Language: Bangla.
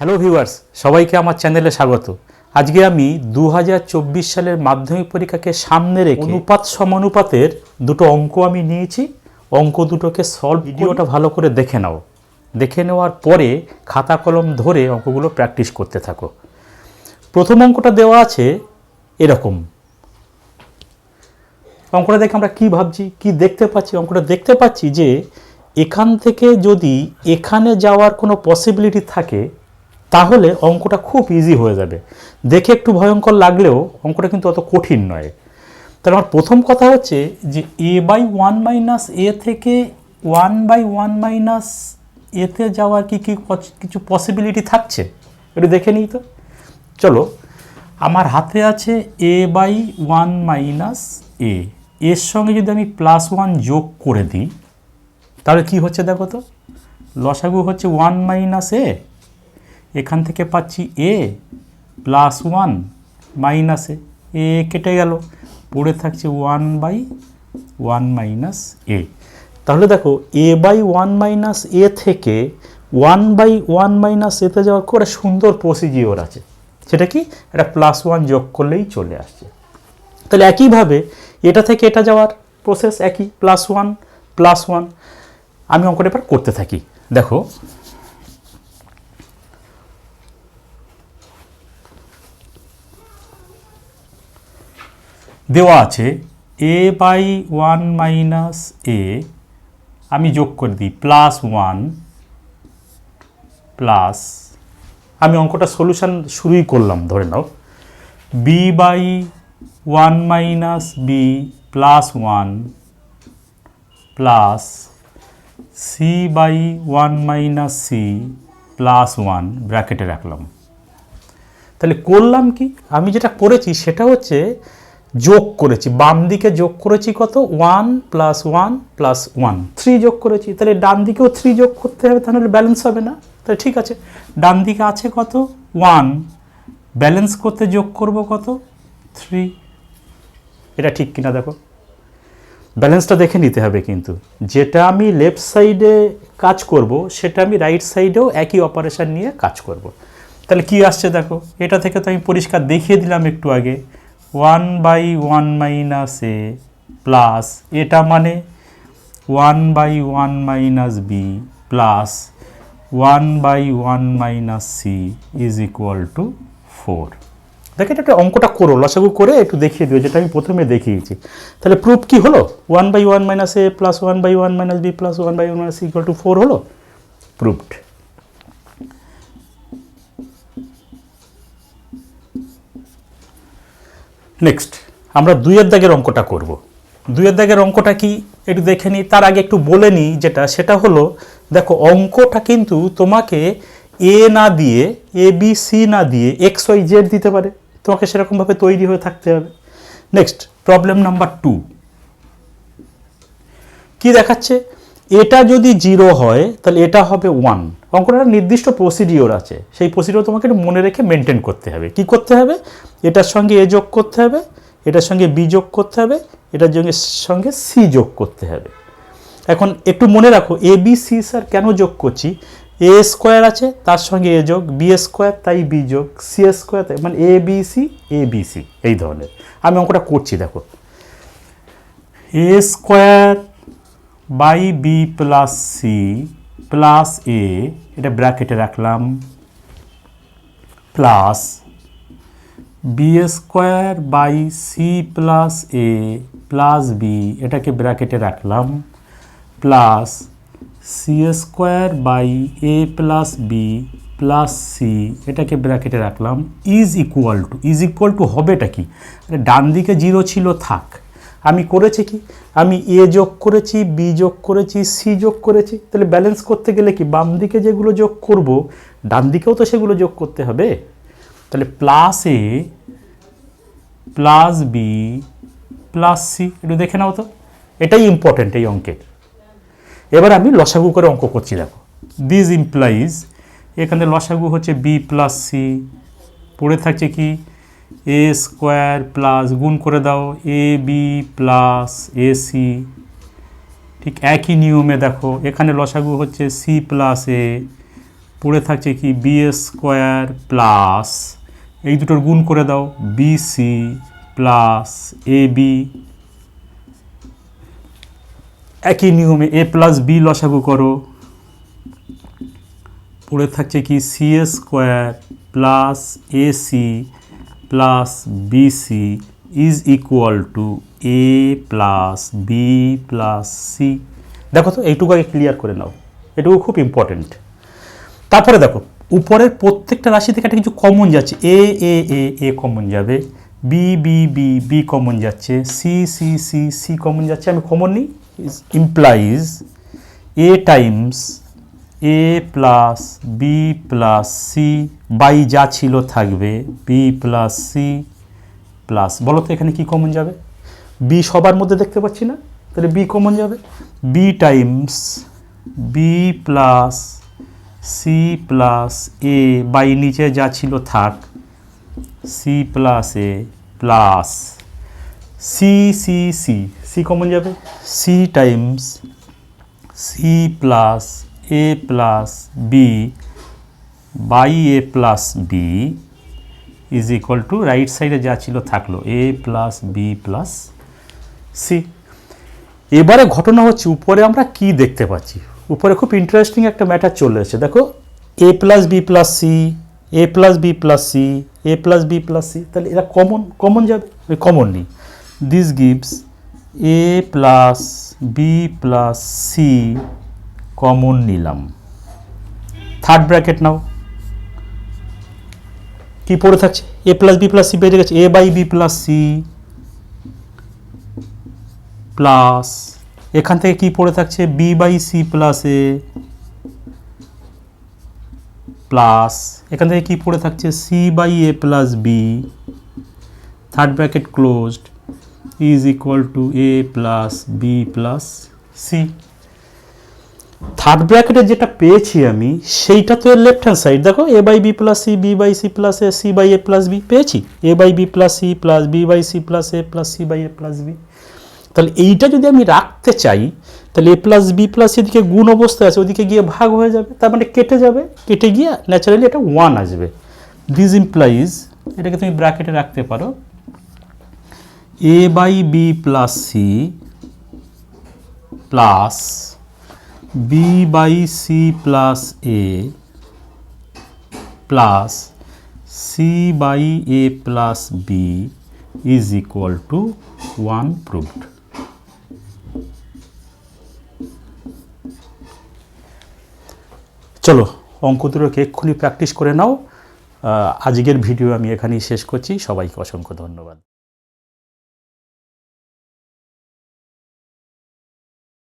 হ্যালো ভিউয়ার্স সবাইকে আমার চ্যানেলে স্বাগত। আজকে আমি দু হাজার চব্বিশ সালের মাধ্যমিক পরীক্ষাকে সামনে রেখে অনুপাত সমানুপাতের দুটো অঙ্ক আমি নিয়েছি। অঙ্ক দুটোকে সলভ ভিডিওটা ভালো করে দেখে নাও। দেখে নেওয়ার পরে খাতা কলম ধরে অঙ্কগুলো প্র্যাকটিস করতে থাকো। প্রথম অঙ্কটা দেওয়া আছে এরকম। অঙ্কটা দেখে আমরা কি ভাবছি কি দেখতে পাচ্ছি? অঙ্কটা দেখতে পাচ্ছি যে এখান থেকে যদি এখানে যাওয়ার কোনো পসিবিলিটি থাকে তাহলে অঙ্কটা খুব ইজি হয়ে যাবে। দেখে একটু ভয়ঙ্কর লাগলেও অঙ্কটা কিন্তু অত কঠিন নয়। তাহলে আমার প্রথম কথা হচ্ছে যে a by one minus a থেকে ওয়ান বাই ওয়ান মাইনাস এতে যাওয়ার কি কি কিছু পসিবিলিটি থাকছে? একটু দেখে নিই তো। চলো, আমার হাতে আছে a by one minus a এর সঙ্গে যদি আমি প্লাস ওয়ান যোগ করে দিই, তাহলে কি হচ্ছে দেখো তো? লসাগু হচ্ছে ওয়ান মাইনাস এ এখান থেকে পাচ্ছি a plus one minus a কেটে গেল, পড়ে থাকছে one by one minus a তাহলে দেখো a by one minus a থেকে ওয়ান বাই ওয়ান মাইনাস এতে যাওয়ার করে সুন্দর প্রসিজিওর আছে। সেটা কি? এটা প্লাস ওয়ান যোগ করলেই চলে আসছে। তাহলে একইভাবে এটা থেকে এটা যাওয়ার প্রসেস একই প্লাস ওয়ান প্লাস ওয়ান আমি অঙ্কটা এবার করতে থাকি। দেখো দেওয়া আছে a by one minus a আমি যোগ করে দিই প্লাস ওয়ান প্লাস আমি অঙ্কটা সলিউশন শুরুই করলাম, ধরে নাও। B by one minus b plus one plus c by one minus c plus one ব্র্যাকেটে রাখলাম। তাহলে করলাম কি? আমি যেটা করেছি সেটা হচ্ছে যোগ করেছি, বাম দিকে যোগ করেছি কত? One plus one plus one. Three যোগ করেছি, তাহলে ডান দিকেও থ্রি যোগ করতে হবে, তাহলে ব্যালেন্স হবে না। তাহলে ঠিক আছে, ডান দিকে আছে কত? ওয়ান। ব্যালেন্স করতে যোগ করব কত? থ্রি। এটা ঠিক কিনা দেখো। ব্যালেন্সটা দেখে নিতে হবে কিন্তু। যেটা আমি লেফট সাইডে কাজ করব, সেটা আমি রাইট সাইডেও একই অপারেশান নিয়ে কাজ করব। তাহলে কি আসছে দেখো? এটা থেকে তো আমি পরিষ্কার দেখিয়ে দিলাম একটু আগে। One by one minus a plus এটা মানে one by one minus b plus one by one minus c is equal to four. দেখেন একটা অঙ্কটা করো, লসাগু করে একটু দেখিয়ে দিও, যেটা আমি প্রথমে দেখিয়েছি। তাহলে প্রুফ কি হলো? One by one minus A plus one by one minus B plus one by one minus equal to four হলো? প্রুফড নেক্সট আমরা দুইয়ের দাগের অঙ্কটা করব। দুইয়ের দাগের অঙ্কটা কি? একটু দেখে নিই তার আগে একটু বলে নিই যেটা, সেটা হলো, দেখো, অঙ্কটা কিন্তু তোমাকে এ না দিয়ে এ বি সি না দিয়ে এক্স ওয়াই জেড দিতে পারে। তোমাকে সেরকমভাবে তৈরি হয়ে থাকতে হবে। নেক্সট প্রবলেম নাম্বার টু কি দেখাচ্ছে? এটা যদি জিরো হয়, তাহলে এটা হবে ওয়ান অঙ্কটা নির্দিষ্ট প্রসিডিওর আছে। সেই প্রসিডিওর তোমাকে একটু মনে রেখে মেনটেন করতে হবে। কি করতে হবে? এটার সঙ্গে এ যোগ করতে হবে, এটার সঙ্গে বি যোগ করতে হবে, এটার সঙ্গে সঙ্গে সি যোগ করতে হবে। এখন একটু মনে রাখো, এ, বি, সি স্যার কেন যোগ করছি? এ স্কোয়ার আছে, তার সঙ্গে এ যোগ, বি স্কোয়ার, তাই বি যোগ, সি স্কোয়ার, তাই মানে a, b, c, a, b, c, এই ধরনের। আমি অঙ্কটা করছি, দেখো। A square by b plus c plus a, এটা ব্র্যাকেটে রাখলাম, plus b square by c plus a plus b এটাকে ব্র্যাকেটে রাখলাম plus c square by a plus b plus c এটাকে ব্র্যাকেটে রাখলাম is equal to is equal to হবেটা কি? ডান দিকে জিরো ছিল, থাক। আমি করেছি কি? আমি এ যোগ করেছি বি যোগ করেছি সি যোগ করেছি, তাহলে ব্যালেন্স করতে গেলে কি বাম দিকে যেগুলো যোগ করব, ডান দিকেও তো সেগুলো যোগ করতে হবে? তাহলে plus a plus b plus c একটু দেখে নাও তো। এটাই ইম্পর্টেন্ট এই অঙ্কের। এবার আমি লসাগু করে অঙ্ক করছি, দেখো। দিস ইমপ্লাইজ এখানে লসাগু হচ্ছে বি প্লাস সি পড়ে থাকছে কি? এ স্কোয়ার প্লাস গুণ করে দাও a b plus a c ঠিক একই নিয়মে দেখো, এখানে লসাগু হচ্ছে সি প্লাস এ পড়ে থাকছে কি? বি স্কোয়ার প্লাস এই দুটোর গুণ করে দাও b c plus a b একই নিয়মে এ প্লাস বি লসাগু করো। পড়ে থাকছে কি c a square plus a c plus b c is equal to a plus b plus c দেখো তো, এইটুকু আগে ক্লিয়ার করে নাও। এটুকু খুব ইম্পর্টেন্ট তারপরে দেখো উপরের প্রত্যেকটা রাশি থেকে একটা কিছু কমন যাচ্ছে। A a a a common যাবে b b b b common যাচ্ছে c c c c common যাচ্ছে, আমি কমন নিই implies a times a plus b plus c by যা ছিল থাকবে বি প্লাস সি প্লাস বলো তো এখানে কি কমন যাবে? বি সবার মধ্যে দেখতে পাচ্ছি না, তাহলে বি কমন যাবে b times b plus c plus a by নিচে যা ছিল থাক। C plus a plus c c c c common যাবে? C times c plus a plus b by a plus b is equal to right সাইডে যা ছিল থাকল। A plus b plus c এবারে ঘটনা হচ্ছে, উপরে আমরা কি দেখতে পাচ্ছি? উপরে খুব ইন্টারেস্টিং একটা ম্যাটার চলে এসেছে। দেখো a plus b plus c a plus b plus c a plus b plus c তাহলে এরা কমন কমন যাবে? কমন নেই। This gives a plus b plus c common নিলাম। থার্ড ব্র্যাকেট নাও। কি পড়ে থাকছে? A plus b plus c বেরিয়ে গেছে। A by b plus c plus এখান থেকে কি পড়ে থাকছে? B by c plus a plus এখান থেকে কি পড়ে থাকছে? C by a plus b third bracket closed is equal to a plus b plus c third ব্র্যাকেটে যেটা পেয়েছি আমি, সেইটা তো লেফট হ্যান্ড সাইড দেখো a by b plus c b by c plus a c by a plus b পেয়েছি। A by b plus c plus b by c plus a plus c by a plus b তাহলে এইটা যদি আমি রাখতে চাই, তাহলে এ প্লাস বি প্লাস এদিকে গুণ অবস্থায় আছে, ওদিকে গিয়ে ভাগ হয়ে যাবে, তার মানে কেটে যাবে, কেটে গিয়ে ন্যাচারালি এটা ওয়ান আসবে। দিস ইমপ্লাইজ এটাকে তুমি ব্র্যাকেটে রাখতে পারো a by b plus c plus b by c plus a plus c by a plus b is equal to one proved চলো অঙ্ক দুটোকে এক্ষুনি প্র্যাকটিস করে নাও। আজকের ভিডিও আমি এখানেই শেষ করছি। সবাইকে অসংখ্য ধন্যবাদ।